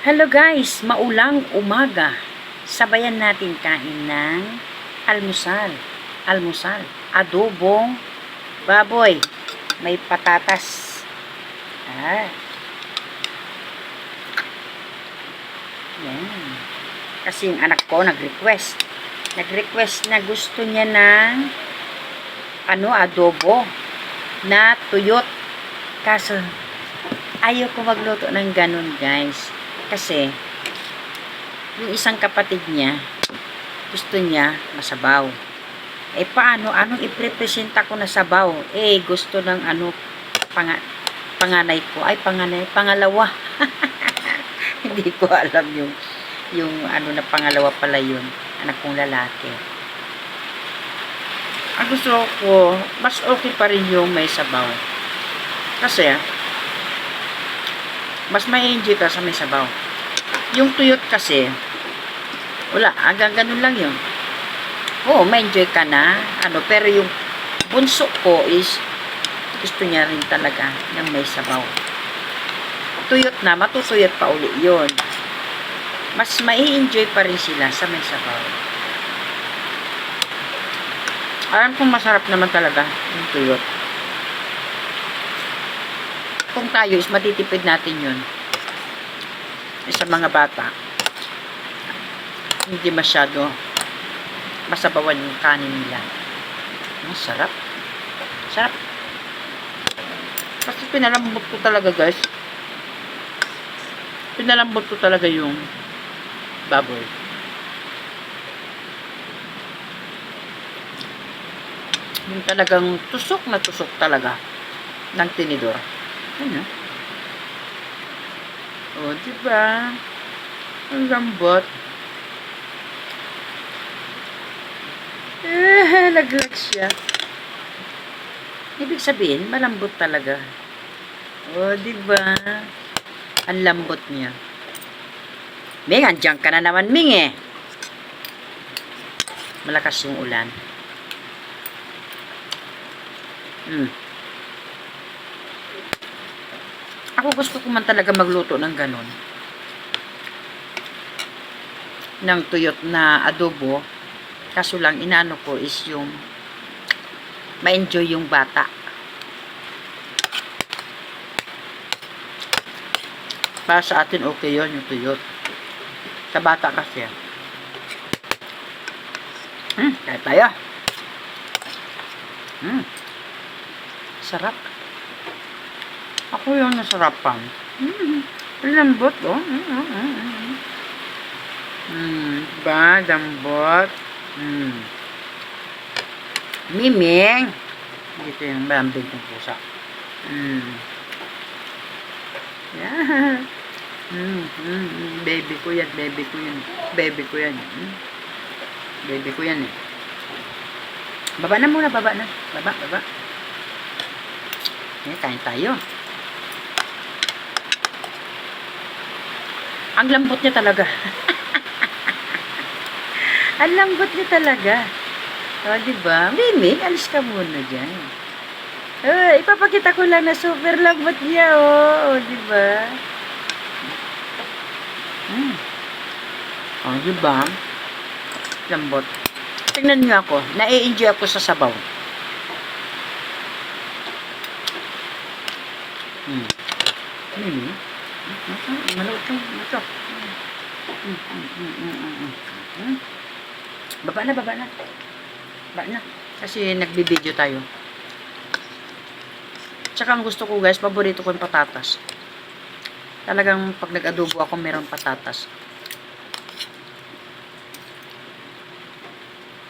Hello guys, maulang umaga. Sabayan natin kain ng almusal. Almusal. Adobong baboy. May patatas. Ah. Yan. Kasi yung anak ko nag-request. Nag-request na gusto niya ng ano, adobo na tuyot. Kaso, ayaw ko magluto ng ganun, guys. Kasi, yung isang kapatid niya, gusto niya masabaw. Eh, paano? Anong iprepresenta ko na sabaw? Eh, gusto ng ano, panga, panganay ko. Ay, panganay, pangalawa. Hindi ko alam yung, yung ano na pangalawa pala yun. Anak kong lalaki. Ang gusto ko, mas okay pa rin yung may sabaw. Kasi, mas may enjoy ka sa may sabaw. Yung tuyot kasi, wala, hanggang ganun lang yun. Oo, may enjoy ka na, ano, pero yung bunso ko is, gusto niya rin talaga ng may sabaw. Tuyot na, matutuyot pa uli yun. Mas mai enjoy pa rin sila sa may sabaw. Alam kong masarap naman talaga yung tuyot. Kung tayo is matitipid natin yun sa mga bata hindi masyado masabawan yung kanin nila. Ang sarap. Sarap. Kasi pinalambot ko talaga guys. Pinalambot ko talaga yung baboy. Yung talagang tusok na tusok talaga ng tinidor. Ano? O, diba? Ang lambot. Eh, naglag siya. Ibig sabihin, malambot talaga. O, diba? Ang lambot niya. Ming, andyan ka na naman, Ming eh. Malakas yung ulan. Hmm. Ako gusto ko man talaga magluto ng ganon. Ng tuyot na adobo. Kaso lang, inaano ko is yung ma-enjoy yung bata. Para sa atin, okay yon yung tuyot. Sa bata kasi. Hmm, kaya tayo. Hmm. Sarap. Ako yung nasarapan. Mm, lambot, oh. Mm, mm, mm, mm. Diba? Lambot. Mm. Miming. Dito yung malambing ng pusa. Mm. Yeah. Mm, mm, mm. Baby ko yan, baby ko yan. Baby ko yan. Mm. Baby ko yan eh. Baba na muna, baba na. Baba, baba. Eh, kain tayo. Ang lambot niya talaga. Ang lambot niya talaga. O, di ba? Mimi, alis ka muna dyan. Oh, ipapakita ko lang na super lambot niya, oh. O, di ba? Hmm. O, di ba? Lambot. Tingnan niyo ako. Na-enjoy ako sa sabaw. Mm, mm, mm. Hmm? Baba na, baba na. Baba na. Kasi nagbibideo tayo. Tsaka ang gusto ko guys, paborito ko yung patatas. Talagang pag nag-adobo ako, meron patatas.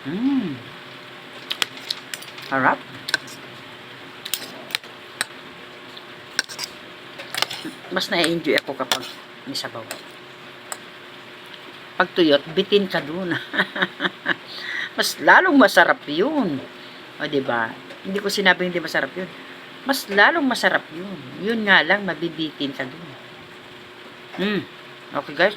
Mmm. Harap. Mas na-enjoy ako kapag may sabaw. Pag tuyot, bitin ka dun. Mas lalong masarap yun. O, di ba? Hindi ko sinabi hindi masarap yun. Mas lalong masarap yun. Yun nga lang, mabibitin ka dun. Hmm. Okay, guys?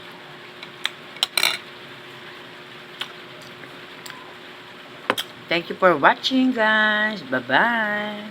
Thank you for watching, guys. Bye-bye.